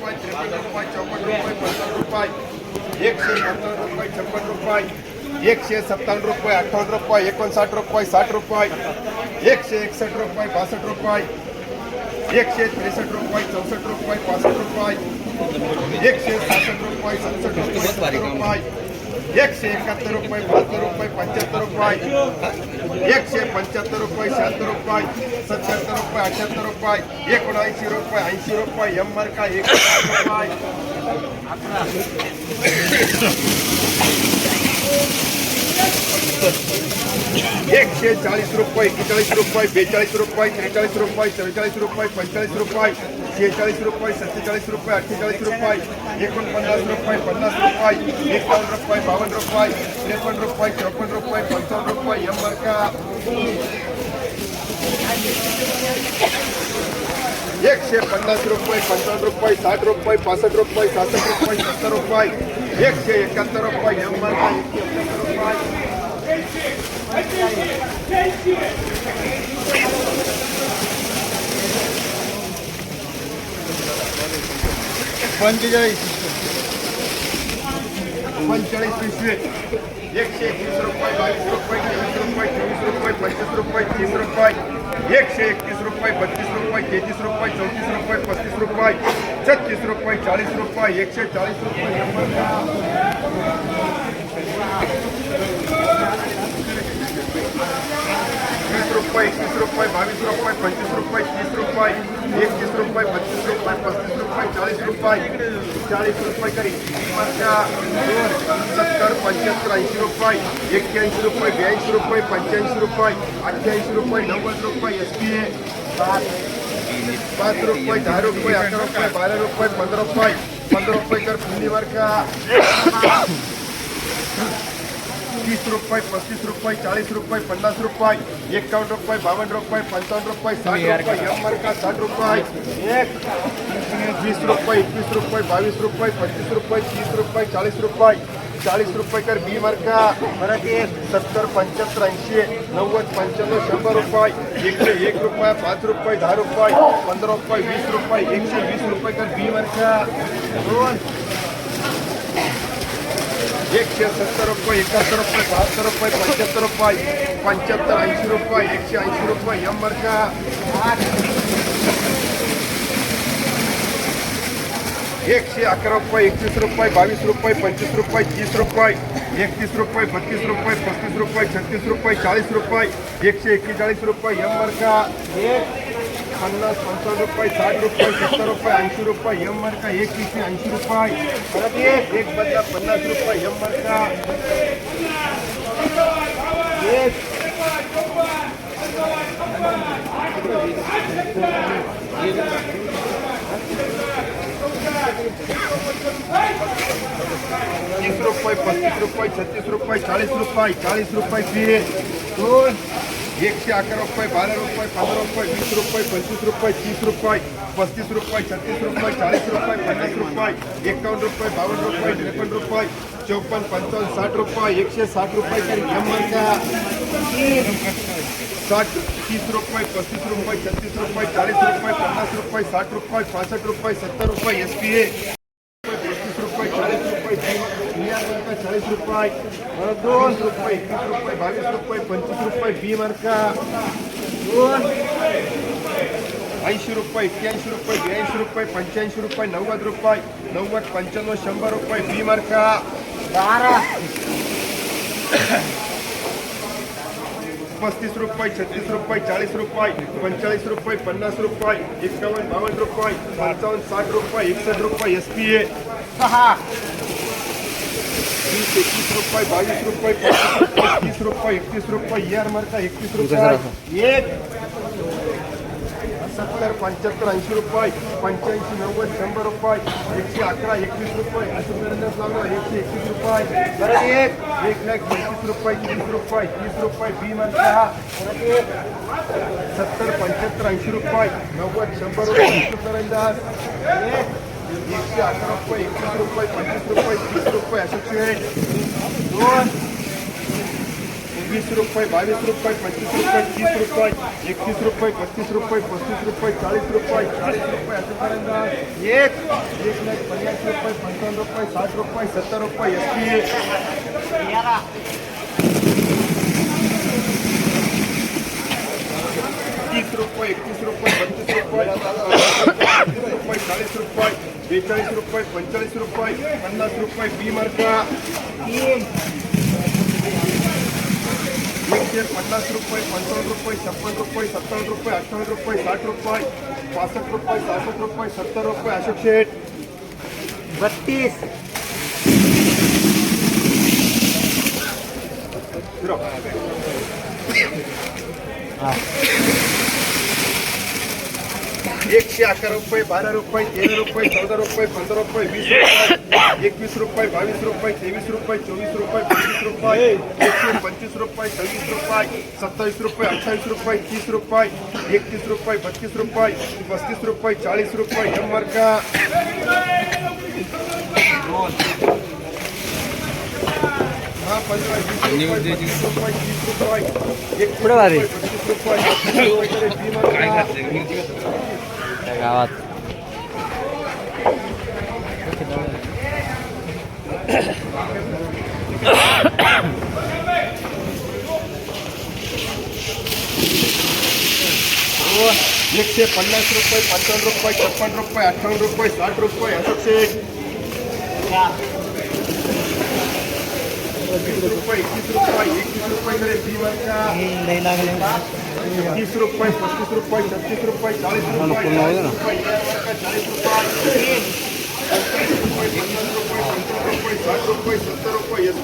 त्रेपन्न रुपये, चौपन्न रुपये पंचावन्न रुपये एकशे पंचावन्न रुपये, छप्पन रुपये सत्तावन्न रुपये अठ्ठावन्न रुपये, एकोणसाठ रुपये, साठ रुपये एकसष्ट रुपये बासष्ट रुपये त्रेसष्ट रुपये चौसष्ट रुपये रुपये एकशे सहासष्ट रुपये रुपये रुपये एकशे एकाहत्तर रुपये बहात्तर रुपये पंच्याहत्तर रुपये एकशे पंच्याहत्तर रुपये शहात्तर रुपये सत्याहत्तर रुपये अठ्याहत्तर रुपये एकोणऐंशी रुपये ऐसी रुपये एंबर का एक रुपये एकशे चाळीस रुपये एक्केचाळीस रुपये बेचाळीस रुपये त्रेचाळीस रुपये चव्वेचाळीस रुपये पंचेचाळीस रुपये शेहेचाळीस रुपये सत्तेचाळीस रुपये अठ्ठेचाळीस रुपये एकोणपन्नास रुपये पन्नास रुपये एकावन्न रुपये बावन्न रुपये त्रेपन्न रुपये चौपन्न रुपये पंचावन्न रुपये एंबर का एकशे पन्नास रुपये पंचावन्न रुपये, साठ रुपये पासष्ट रुपये सहासष्ट रुपये, सत्तर रुपये एकशे एकाहत्तर रुपये एंबर का एकशे एकाहत्तर रुपये पंचेचाळीस पंचेचाळीस एकशे एकवीस रुपये बावीस रुपये तेवीस रुपये चोवीस रुपये पंचवीस रुपये तीस रुपये एकशे एकतीस रुपये बत्तीस रुपये तेहतीस रुपये चौतीस रुपये पस्तीस रुपये छत्तीस रुपये चाळीस रुपये एकशे चाळीस रुपये वीस रुपये एकवीस रुपये, बावीस रुपये पंचवीस रुपये, तीस रुपये, एकतीस रुपये बत्तीस रुपये, पस्तीस रुपये चाळीस रुपये चाळीस रुपये करी. सत्तर, पंच्याहत्तर, ऐंशी रुपये, एक्क्याऐंशी रुपये, ब्याऐंशी रुपये, पंच्याऐंशी रुपये, अठ्ठ्याऐंशी रुपये, नव्वद रुपये एस पी ए पाच रुपये, दहा रुपये, अकरा रुपये, बारा रुपये, पंधरा रुपये पंधरा रुपये कर पुंडीवर का तीस रुपये पस्तीस रुपये चाळीस रुपये पन्नास रुपये एकावन्न रुपये बावन्न रुपये पंचावन्न रुपये साठ रुपये एंबर का साठ रुपये एक वीस रुपये एकवीस रुपये बावीस रुपये पंचवीस रुपये तीस रुपये चाळीस रुपये चाळीस रुपये कर बी मार्का. मराठी सत्तर पंच्याहत्तर ऐंशी नव्वद पंच्याण्णव शंभर रुपये एकशे एक रुपये पाच रुपये दहा रुपये पंधरा रुपये वीस रुपये एकशे वीस रुपये कर बी मार्का. दोन. एकशे सत्तर रुपये, एकाहत्तर रुपये, बहात्तर रुपये, पंच्याहत्तर रुपये, पंच्याहत्तर, ऐंशी रुपये, एकशे ऐंशी रुपये. एंबर का एकशे अकरा रुपये, एकतीस रुपये, बावीस रुपये, पंचवीस रुपये, तीस रुपये, एकतीस रुपये, बत्तीस रुपये, पस्तीस रुपये, छत्तीस रुपये, चाळीस रुपये, एकशे एक्केचाळीस रुपये. एंबर का पन्नास पंचावन्न रुपये, साठ रुपये, सत्तर रुपये ऐंशी रुपये एंबर का एक एकशे ऐंशी रुपये। परत एक एक बदला पन्नास रुपये एंबर का एक तीस रुपये पस्तीस रुपये, छत्तीस रुपये चाळीस रुपये चाळीस रुपये फ़ी दोन एकशे अकरा रुपये बारा रुपये पंधरा रुपये वीस रुपये पंचवीस रुपये तीस रुपये पस्तीस रुपये छत्तीस रुपये चाळीस रुपये पन्नास रुपये एकावन्न रुपये बावन्न रुपये त्रेपन्न रुपये चौपन्न पंचावन्न साठ रुपये एकशे साठ रुपये तरी शंभर का साठ, तीस रुपये पस्तीस रुपये छत्तीस रुपये चाळीस रुपये पन्नास रुपये साठ रुपये पासष्ट रुपये सत्तर रुपये एस पी ए पस्तीस रुपये चाळीस रुपये बिहार मार्का चाळीस रुपये परत दोन रुपये एकवीस रुपये, बावीस रुपये, पंचवीस रुपये, बी मार्का. दोन. ऐंशी रुपये, एक्क्याऐंशी रुपये, ब्याऐंशी रुपये, पंच्याऐंशी रुपये, नव्वद रुपये, नव्वद, पंच्याण्णव, शंभर रुपये, बी मार्का. बारा. पस्तीस रुपये, छत्तीस रुपये, चाळीस रुपये, पंचेचाळीस रुपये, पन्नास रुपये, एकावन्न, बावन्न रुपये, पंचावन्न, साठ रुपये, एकसष्ट रुपये, एस पी ए. सहा. वीस एकवीस रुपये बावीस रुपये पंचवीस रुपये तीस रुपये एकतीस रुपये यार मार्का एकतीस रुपये एक सत्तर पंच्याहत्तर ऐंशी रुपये पंच्याऐंशी नव्वद शंभर रुपये एकशे अकरा एकवीस रुपये असं मिळण्यास लागलं एकशे एकवीस रुपये परत एक एक लाख पंचवीस रुपये तीस रुपये तीस रुपये बी म्हणता परत एक सत्तर पंच्याहत्तर ऐंशी रुपये नव्वद शंभर रुपये विष्णुकरंदाज एक एकशे रुपये एकवीस रुपये तीस रुपये असे रुपये बावीस रुपये पंचवीस रुपये पस्तीस रुपये चाळीस रुपये एक एक लाख पन्नास रुपये पंचावन्न रुपये साठ रुपये सत्तर रुपये एस तीस रुपये एकतीस रुपये बत्तीस रुपये पस्तीस रुपये बेचाळीस रुपये पंचेचाळीस रुपये पन्नास रुपये बी मार्का एकशे पन्नास रुपये पंचावन्न रुपये छप्पन रुपये सत्तावन्न रुपये अठ्ठावन्न रुपये साठ रुपये पासष्ट रुपये सहासष्ट रुपये सत्तर रुपये अशोक शेठ बत्तीस फिरो. एकशे अकरा रुपये बारा रुपये तेरा रुपये चौदा रुपये पंधरा रुपये वीस रुपये एकवीस रुपये बावीस रुपये तेवीस रुपये चोवीस रुपये पंचवीस रुपये एकशे पंचवीस रुपये सव्वीस रुपये सत्तावीस रुपये अठ्ठावीस रुपये तीस रुपये एकतीस रुपये बत्तीस रुपये पस्तीस रुपये चाळीस रुपये एम हा रुपये तीस रुपये पुढे वारी. रुपये, बत्तीस रुपये बत्तीस रुपये तरी बी मार्का त्या गावात एकशे पन्नास रुपये पंचावन्न रुपये छप्पन रुपये अठ्ठावन्न रुपये साठ रुपये अशोक तीस रुपये पस्तीस रुपये छत्तीस रुपये चाळीस रुपये पूर्ण होईल ना? चाळीस रुपये, या वर्गात चाळीस रुपये पंचवीस रुपये पन्नास रुपये पंचावन्न रुपये साठ रुपये सत्तर रुपये एस